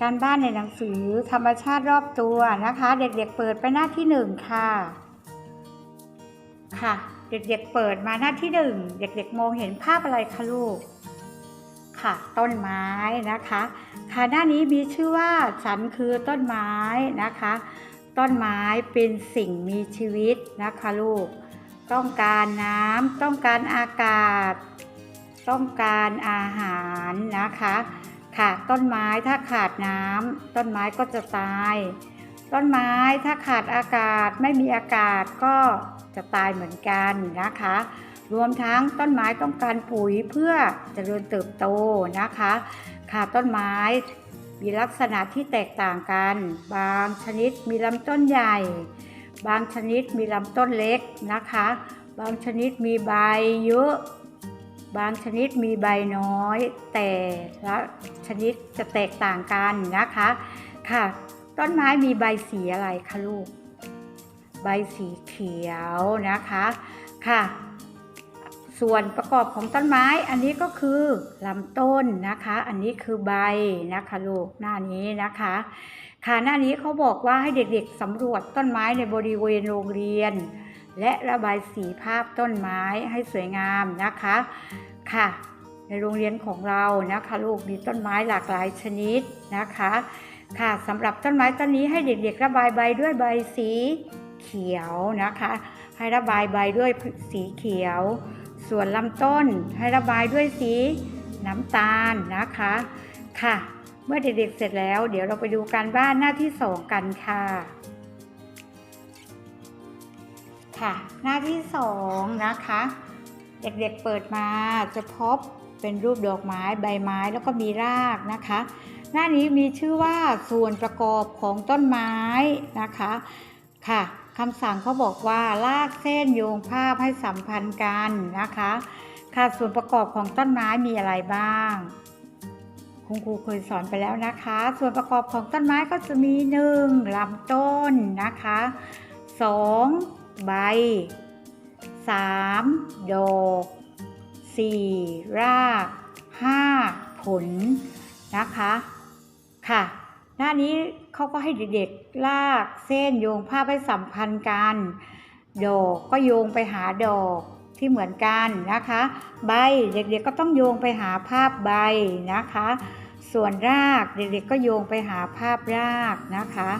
การบ้านในหนังสือธรรมชาติรอบตัวนะคะ เด็กๆเปิดไปหน้าที่หนึ่งค่ะ ค่ะ เด็กๆเปิดมาหน้าที่หนึ่งเด็กๆมองเห็นภาพอะไรคะลูก ค่ะ ต้นไม้นะคะ ค่ะหน้านี้มีชื่อว่าฉันคือต้นไม้นะคะ ต้นไม้เป็นสิ่งมีชีวิตนะคะลูก ต้องการน้ำต้องการอากาศ ต้องการอาหารนะคะ ค่ะต้นไม้ถ้าขาดน้ำต้นไม้ก็จะตาย ต้นไม้ถ้าขาดอากาศไม่มีอากาศก็จะตายเหมือนกันนะคะ รวมทั้งต้นไม้ต้องการปุ๋ยเพื่อจเจริญเติบโตนะคะ ค่ะต้นไม้มีลักษณะที่แตกต่างกัน บางชนิดมีลำต้นใหญ่ บางชนิดมีลำต้นเล็กนะคะ บางชนิดมีใบเยอะ บางชนิดมีใบน้อย แต่ละชนิดจะแตกต่างกันนะคะค่ะ ต้นไม้มีใบสีอะไรคะลูก ใบสีเขียวนะคะค่ะ ส่วนประกอบของต้นไม้อันนี้ก็คือลำต้นนะคะ อันนี้คือใบนะคะลูกหน้านี้นะคะค่ะหน้านี้เขาบอกว่าให้เด็กๆสำรวจต้นไม้ในบริเวณโรงเรียน และระบายสีภาพต้นไม้ให้สวยงามนะคะค่ะ ในโรงเรียนของเรานะคะลูกมีต้นไม้หลากหลายชนิดนะคะค่ะสำหรับต้นไม้ต้นนี้ให้เด็กๆ ระบายใบด้วยใบสีเขียวนะคะ ให้ระบายใบด้วยสีเขียว ส่วนลำต้นให้ระบายด้วยสีน้ำตาลนะคะค่ะ เมื่อเด็กๆเสร็จแล้ว เดี๋ยวเราไปดูการบ้านหน้าที่สองกันค่ะ ค่ะ หน้าที่สองนะคะ เด็กๆเปิดมาจะพบเป็นรูปดอกไม้ใบไม้แล้วก็มีรากนะคะ หน้านี้มีชื่อว่าส่วนประกอบของต้นไม้นะคะค่ะคำสั่งเขาบอกว่าลากเส้นโยงภาพให้สัมพันธ์กันนะคะ ค่ะส่วนประกอบของต้นไม้มีอะไรบ้าง คุณครูเคยสอนไปแล้วนะคะ ส่วนประกอบของต้นไม้ก็จะมีหนึ่งลำต้นนะคะสอง ใบสามดอกสี่รากห้าผลนะคะ ค่ะ หน้านี้เขาก็ให้เด็กๆลากเส้นโยงภาพให้สัมพันธ์กัน ดอกก็โยงไปหาดอกที่เหมือนกันนะคะ ใบเด็กๆก็ต้องโยงไปหาภาพใบนะคะ ส่วนรากเด็กๆก็โยงไปหาภาพรากนะคะ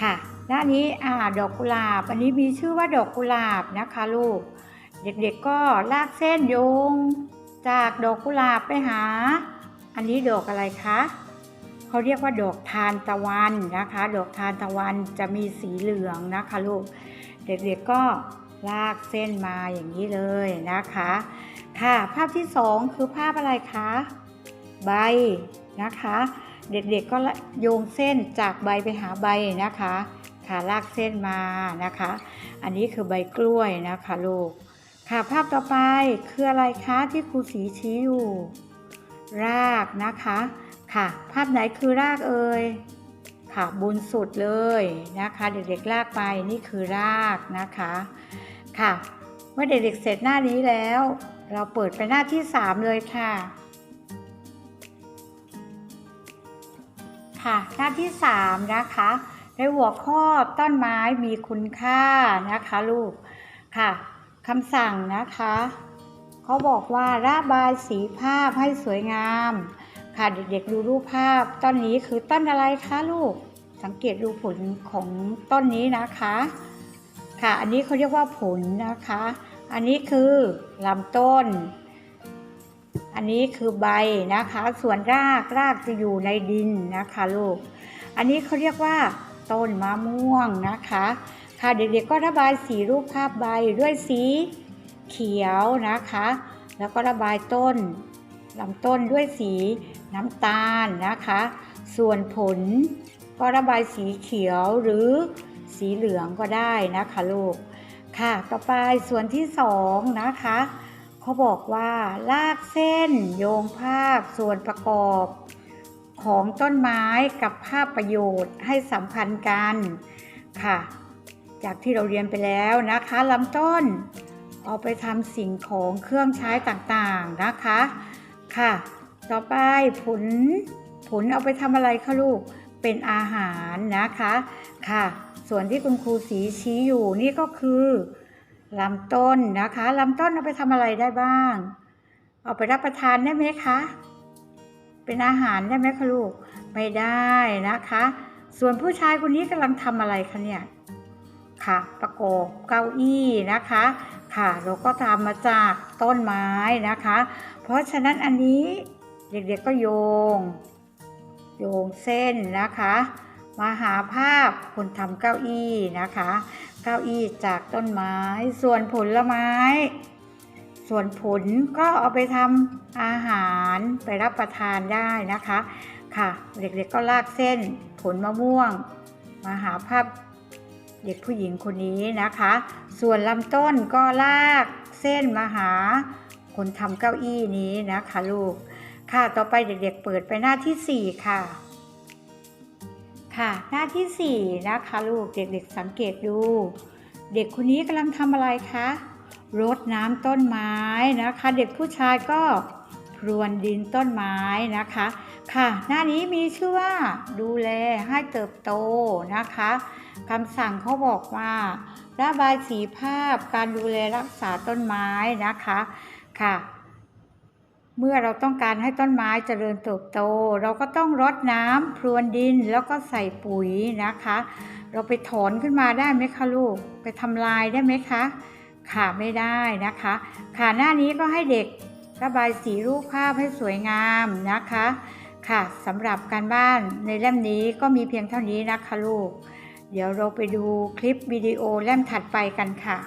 ค่ะ น้านี้อ่าดอกกุหลาบ อันนี้มีชื่อว่าดอกกุหลาบนะคะลูก เด็กๆก็ลากเส้นโยง จากดอกกุหลาบไปหา อันนี้ดอกอะไรคะเขาเรียกว่าดอกทานตะวันนะคะ ดอกทานตะวันจะมีสีเหลืองนะคะลูก เด็กๆก็ลากเส้นมาอย่างนี้เลยนะคะ ค่ะภาพที่สองคือภาพอะไรคะ ใบนะคะ เด็กๆก็โยงเส้นจากใบไปหาใบนะคะ ค่ะลากเส้นมานะคะ อันนี้คือใบกล้วยนะคะลูกค่ะภาพต่อไปคืออะไรคะที่ครูสีชี้อยู่ รากนะคะค่ะ ภาพไหนคือรากเอ่ยค่ะบนสุดเลยนะคะ เด็กๆลากไปนี่คือรากนะคะค่ะเมื่อเด็กๆเสร็จหน้านี้แล้ว เราเปิดไปหน้าที่ 3 เลยค่ะ ค่ะหน้าที่ 3 นะคะ ในหัวข้อต้นไม้มีคุณค่านะคะลูกค่ะคำสั่งนะคะ เขาบอกว่าระบายสีภาพให้สวยงาม ค่ะเด็กๆดูรูปภาพต้นนี้คือต้นอะไรคะลูก สังเกตดูผลของต้นนี้นะคะ ค่ะอันนี้เขาเรียกว่าผลนะคะ อันนี้คือลำต้น อันนี้คือใบนะคะ ส่วนรากรากจะอยู่ในดินนะคะลูก อันนี้เขาเรียกว่า ต้นมะม่วงนะคะ ค่ะเด็กๆก็ระบายสีรูปภาพใบด้วยสีเขียวนะคะ แล้วก็ระบายต้นลำต้นด้วยสีน้ำตาลนะคะ ส่วนผลก็ระบายสีเขียวหรือสีเหลืองก็ได้นะคะลูก ค่ะต่อไปส่วนที่สองนะคะเขาบอกว่าลากเส้นโยงภาพส่วนประกอบ ของต้นไม้กับภาพประโยชน์ให้สัมพันธ์กันค่ะ จากที่เราเรียนไปแล้วนะคะลำต้นเอาไปทำสิ่งของเครื่องใช้ต่างๆนะคะค่ะ ต่อไปผลผลเอาไปทำอะไรคะลูกเป็นอาหารนะคะค่ะ ส่วนที่คุณครูสีชี้อยู่นี่ก็คือลำต้นนะคะลำต้นเอาไปทำอะไรได้บ้าง เอาไปรับประทานได้ไหมคะ เป็นอาหารได้ไหมคะลูก ไม่ได้นะคะ ส่วนผู้ชายคนนี้กำลังทำอะไรคะเนี่ย ค่ะ ประกอบเก้าอี้นะคะ ค่ะเราก็ทำมาจากต้นไม้นะคะ เพราะฉะนั้นอันนี้เด็กๆก็โยง โยงเส้นนะคะ มาหาภาพคนทำเก้าอี้นะคะ เก้าอี้จากต้นไม้ ส่วนผลไม้ ส่วนผลก็เอาไปทำอาหารไปรับประทานได้นะคะ ค่ะ เด็กๆก็ลากเส้นผลมะม่วง มาหาภาพเด็กผู้หญิงคนนี้นะคะ ส่วนลำต้นก็ลากเส้นมาหาคนทำเก้าอี้นี้นะคะลูก ค่ะต่อไปเด็กๆเปิดไปหน้าที่ 4 ค่ะ ค่ะหน้าที่ 4 นะคะลูกเด็กๆสังเกตดู เด็กคนนี้กำลังทำอะไรคะ รดน้ำต้นไม้นะคะ เด็กผู้ชายก็พรวนดินต้นไม้นะคะ ค่ะ หน้านี้มีชื่อว่าดูแลให้เติบโตนะคะคำสั่งเขาบอกว่าระบายสีภาพการดูแลรักษาต้นไม้นะคะค่ะ เมื่อเราต้องการให้ต้นไม้เจริญเติบโต เราก็ต้องรดน้ำพรวนดินแล้วก็ใส่ปุ๋ยนะคะ เราไปถอนขึ้นมาได้ไหมคะลูก ไปทำลายได้ไหมคะ ขาดไม่ได้นะคะ ค่ะหน้านี้ก็ให้เด็กระบายสีรูปภาพให้สวยงามนะคะ ค่ะสำหรับการบ้านในเล่มนี้ก็มีเพียงเท่านี้นะคะลูก เดี๋ยวเราไปดูคลิปวิดีโอเล่มถัดไปกันค่ะ